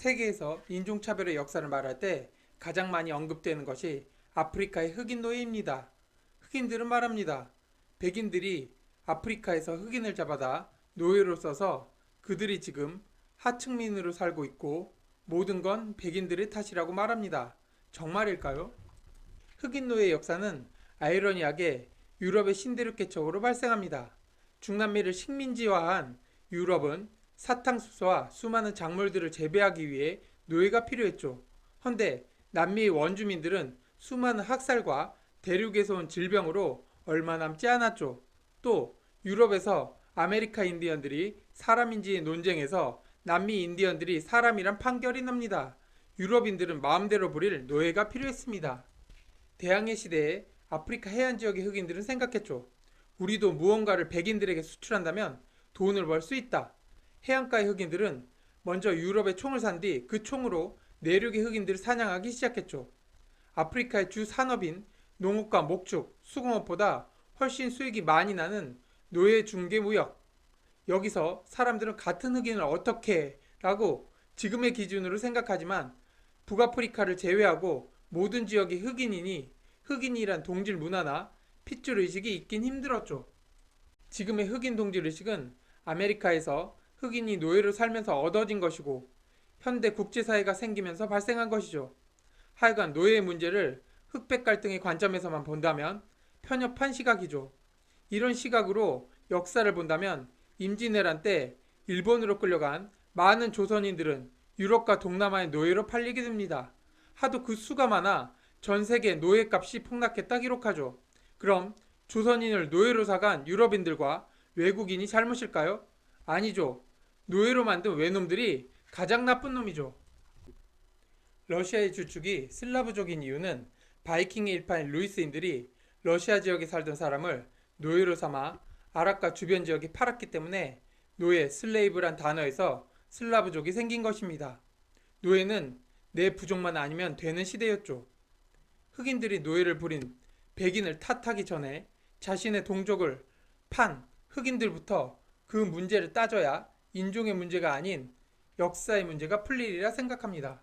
세계에서 인종차별의 역사를 말할 때 가장 많이 언급되는 것이 아프리카의 흑인 노예입니다. 흑인들은 말합니다. 백인들이 아프리카에서 흑인을 잡아다 노예로 써서 그들이 지금 하층민으로 살고 있고 모든 건 백인들의 탓이라고 말합니다. 정말일까요? 흑인 노예 역사는 아이러니하게 유럽의 신대륙 개척으로 발생합니다. 중남미를 식민지화한 유럽은 사탕수수와 수많은 작물들을 재배하기 위해 노예가 필요했죠. 헌데 남미의 원주민들은 수많은 학살과 대륙에서 온 질병으로 얼마 남지 않았죠. 또 유럽에서 아메리카 인디언들이 사람인지의 논쟁에서 남미 인디언들이 사람이란 판결이 납니다. 유럽인들은 마음대로 부릴 노예가 필요했습니다. 대항해 시대에 아프리카 해안 지역의 흑인들은 생각했죠. 우리도 무언가를 백인들에게 수출한다면 돈을 벌 수 있다. 해안가의 흑인들은 먼저 유럽에 총을 산 뒤 그 총으로 내륙의 흑인들을 사냥하기 시작했죠. 아프리카의 주 산업인 농업과 목축, 수공업보다 훨씬 수익이 많이 나는 노예 중개 무역. 여기서 사람들은 같은 흑인을 어떻게 라고 지금의 기준으로 생각하지만 북아프리카를 제외하고 모든 지역의 흑인이니 흑인이란 동질 문화나 핏줄 의식이 있긴 힘들었죠. 지금의 흑인 동질 의식은 아메리카에서 흑인이 노예로 살면서 얻어진 것이고 현대 국제사회가 생기면서 발생한 것이죠. 하여간 노예의 문제를 흑백 갈등의 관점에서만 본다면 편협한 시각이죠. 이런 시각으로 역사를 본다면 임진왜란 때 일본으로 끌려간 많은 조선인들은 유럽과 동남아의 노예로 팔리게 됩니다. 하도 그 수가 많아 전 세계 노예값이 폭락했다 기록하죠. 그럼 조선인을 노예로 사간 유럽인들과 외국인이 잘못일까요? 아니죠. 노예로 만든 외놈들이 가장 나쁜 놈이죠. 러시아의 주축이 슬라브족인 이유는 바이킹의 일파인 루이스인들이 러시아 지역에 살던 사람을 노예로 삼아 아랍과 주변 지역에 팔았기 때문에 노예, 슬레이브란 단어에서 슬라브족이 생긴 것입니다. 노예는 내 부족만 아니면 되는 시대였죠. 흑인들이 노예를 부린 백인을 탓하기 전에 자신의 동족을 판 흑인들부터 그 문제를 따져야 인종의 문제가 아닌 역사의 문제가 풀리리라 생각합니다.